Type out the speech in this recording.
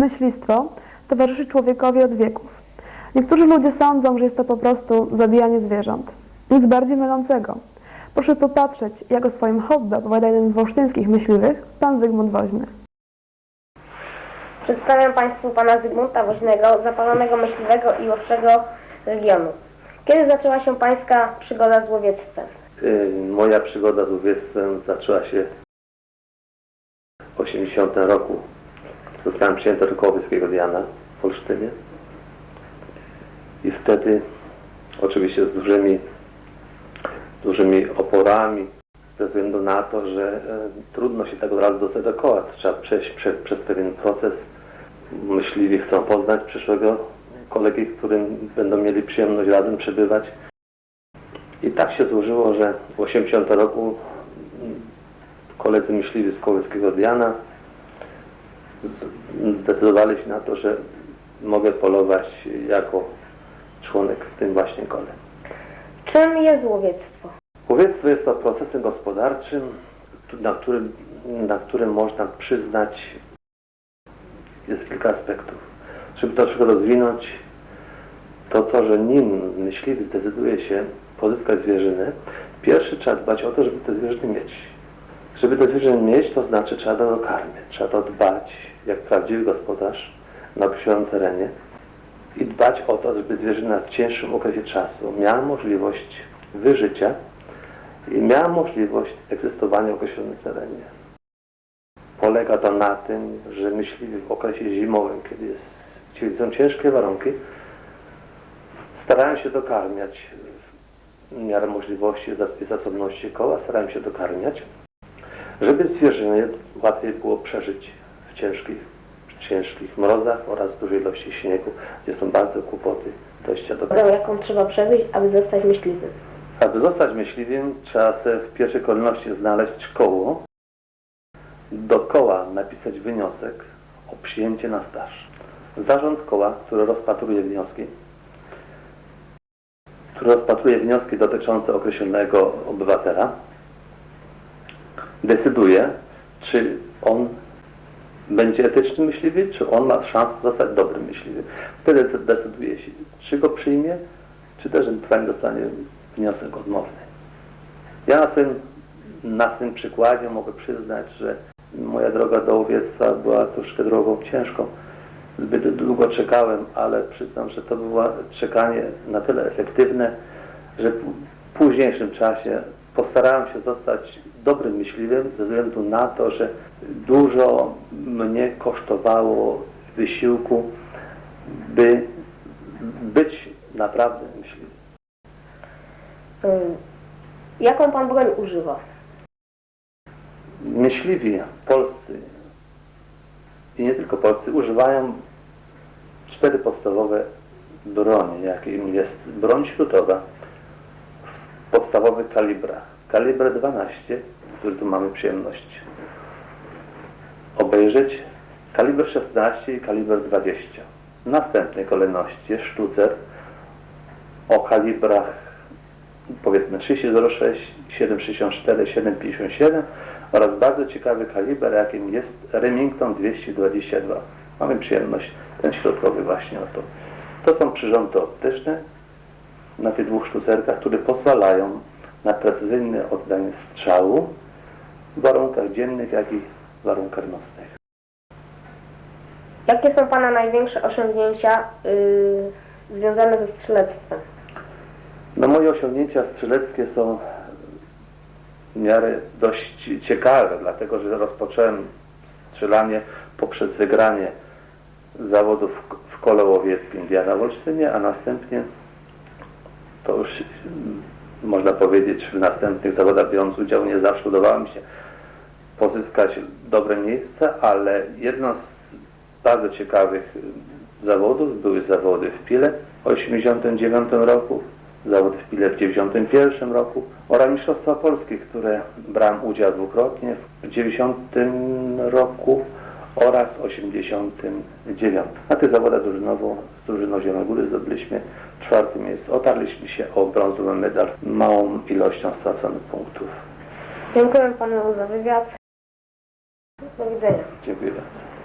Myślistwo towarzyszy człowiekowi od wieków. Niektórzy ludzie sądzą, że jest to po prostu zabijanie zwierząt. Nic bardziej mylącego. Proszę popatrzeć, jak o swoim hobby opowiada jeden z wolsztyńskich myśliwych, pan Zygmunt Woźny. Przedstawiam Państwu pana Zygmunta Woźnego, zapalonego myśliwego i łowczego regionu. Kiedy zaczęła się Pańska przygoda z łowiectwem? Y, Moja przygoda z łowiectwem zaczęła się w 80 roku. Zostałem przyjęty do Kołowieckiego Diana w Olsztynie. I wtedy oczywiście z dużymi, dużymi oporami ze względu na to, że e, trudno się tak od razu dostać do koła. Trzeba przejść prze, przez pewien proces. Myśliwi chcą poznać przyszłego kolegi, którym będą mieli przyjemność razem przebywać. I tak się złożyło, że w 80 roku mm, koledzy myśliwi z Kołyskiego Diana zdecydowali się na to, że mogę polować jako członek w tym właśnie kole. Czym jest łowiectwo? Łowiectwo jest to procesem gospodarczym, na którym, na którym można przyznać, jest kilka aspektów. Żeby to troszkę rozwinąć, to to, że nim myśliwy zdecyduje się pozyskać zwierzynę, pierwszy trzeba dbać o to, żeby te zwierzyny mieć. Żeby te zwierzęta mieć, to znaczy trzeba to dokarmiać, trzeba to dbać, jak prawdziwy gospodarz na określonym terenie i dbać o to, żeby zwierzyna w cięższym okresie czasu miała możliwość wyżycia i miała możliwość egzystowania w określonym terenie. Polega to na tym, że myśliwi w okresie zimowym, kiedy, jest, są ciężkie warunki, starają się dokarmiać w miarę możliwości i zasobności koła, starają się dokarmiać, żeby zwierzynie łatwiej było przeżyć w ciężkich, ciężkich mrozach oraz dużej ilości śniegu, gdzie są bardzo kłopoty dojścia do Drogę, jaką trzeba przebyć, aby zostać myśliwym? aby zostać myśliwym, trzeba sobie w pierwszej kolejności znaleźć koło, do koła napisać wniosek o przyjęcie na staż. Zarząd koła, który rozpatruje wnioski, który rozpatruje wnioski dotyczące określonego obywatela, decyduje, czy on będzie etycznym myśliwy, czy on ma szansę zostać dobrym myśliwym. Wtedy decyduje się, czy go przyjmie, czy też ewentualnie dostanie wniosek odmowny. Ja na swoim, na swoim przykładzie mogę przyznać, że moja droga do łowiectwa była troszkę drogą ciężką. Zbyt długo czekałem, ale przyznam, że to było czekanie na tyle efektywne, że w późniejszym czasie postarałem się zostać dobrym myśliwym ze względu na to, że dużo mnie kosztowało wysiłku, by być naprawdę myśliwym. Ym, Jaką Pan broń używa? Myśliwi polscy i nie tylko polscy używają cztery podstawowe broni, jakim jest broń śrutowa podstawowych kalibrach. Kaliber 12, który tu mamy przyjemność obejrzeć, kaliber 16 i kaliber 20. W następnej kolejności jest sztucer o kalibrach powiedzmy 306, 764, 757 oraz bardzo ciekawy kaliber, jakim jest Remington 222. Mamy przyjemność ten środkowy właśnie o to. To są przyrządy optyczne na tych dwóch sztucerkach, które pozwalają na precyzyjne oddanie strzału w warunkach dziennych, jak i w warunkach nocnych. Jakie są Pana największe osiągnięcia yy, związane ze strzelectwem? No moje osiągnięcia strzeleckie są w miarę dość ciekawe, dlatego że rozpocząłem strzelanie poprzez wygranie zawodów w- kole łowieckim w Jana w Olsztynie, a następnie to już można powiedzieć w następnych zawodach biorąc udział nie zawsze udawało mi się pozyskać dobre miejsca, ale jedno z bardzo ciekawych zawodów były zawody w Pile w 1989 roku, zawody w Pile w 1991 roku oraz Mistrzostwa Polskie, które brałem udział dwukrotnie w 90 roku oraz 89. Na tych zawodach drużynowo z drużyną Zielonogóry zdobyliśmy czwarte miejsce. Otarliśmy się o brązowy medal małą ilością straconych punktów. Dziękuję Panu za wywiad. Do widzenia. Dziękuję bardzo.